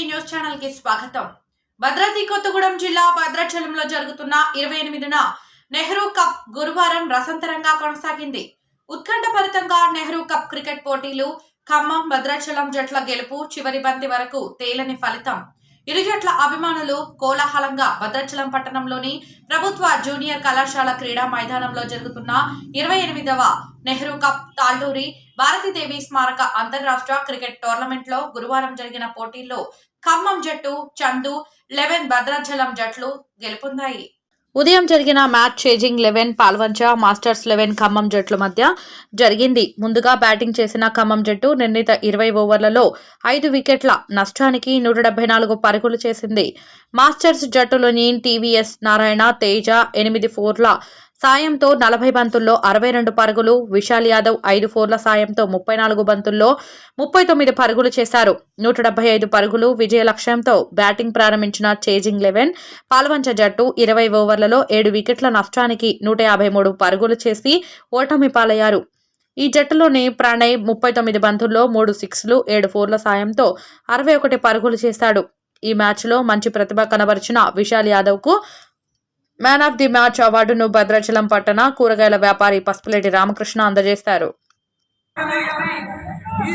News ఛానల్కి స్వాగతం. భద్రాద్రి కొత్తగూడెం జిల్లా భద్రాచలంలో జరుగుతున్న ఇరవై ఎనిమిదిన నెహ్రూ కప్ గురువారం రసంతరంగా కొనసాగింది. ఉత్కంఠభరితంగా నెహ్రూ కప్ క్రికెట్ పోటీలు ఖమ్మం భద్రాచలం జట్ల గెలుపు చివరి బంతి వరకు తేలని ఫలితం. ఇరు జట్ల అభిమానులు కోలాహలంగా భద్రాచలం పట్టణంలోని ప్రభుత్వ జూనియర్ కళాశాల క్రీడా మైదానంలో జరుగుతున్న ఇరవై ఎనిమిదవ నెహ్రూ కప్ తాళ్ళూరి భారతీదేవి స్మారక అంతర్రాష్ట్ర క్రికెట్ టోర్నమెంట్లో గురువారం జరిగిన పోటీల్లో ఖమ్మం జట్టు చందు లెవెన్ భద్రాచలం జట్లు గెలుపొందాయి. ఉదయం జరిగిన match chasing eleven Palvancha masters eleven Khammam జట్ల మధ్య జరిగింది. ముందుగా బ్యాటింగ్ చేసిన ఖమ్మం జట్టు నిర్ణీత ఇరవై ఓవర్లలో ఐదు వికెట్ల నష్టానికి నూట డెబ్బై నాలుగు పరుగులు చేసింది. మాస్టర్స్ జట్టులోని టీవీఎస్ నారాయణ తేజ ఎనిమిది ఫోర్ల సాయంతో నలభై బంతుల్లో అరవై రెండు పరుగులు విశాల్ యాదవ్ ఐదు ఫోర్ల సాయంతో ముప్పై నాలుగు బంతుల్లో ముప్పై తొమ్మిది పరుగులు చేశారు. నూట డెబ్బై ఐదు పరుగులు విజయ లక్ష్యంతో బ్యాటింగ్ ప్రారంభించిన చేజింగ్ లెవెన్ పాల్వంచ జట్టు ఇరవై ఓవర్లలో ఏడు వికెట్ల నష్టానికి నూట యాభై మూడు పరుగులు చేసి ఓటమి పాలయ్యారు. ఈ జట్టులోని ప్రణయ్ ముప్పై తొమ్మిది బంతుల్లో మూడు సిక్స్లు ఏడు ఫోర్ల సాయంతో అరవై ఒకటి పరుగులు చేశాడు. ఈ మ్యాచ్లో మంచి ప్రతిభ కనబరిచిన విశాల్ యాదవ్కు మ్యాన్ ఆఫ్ ది మ్యాచ్ అవార్డును భద్రాచలం పట్టణ కూరగాయల వ్యాపారి పసుపులేటి రామకృష్ణ అందజేశారు. ఈ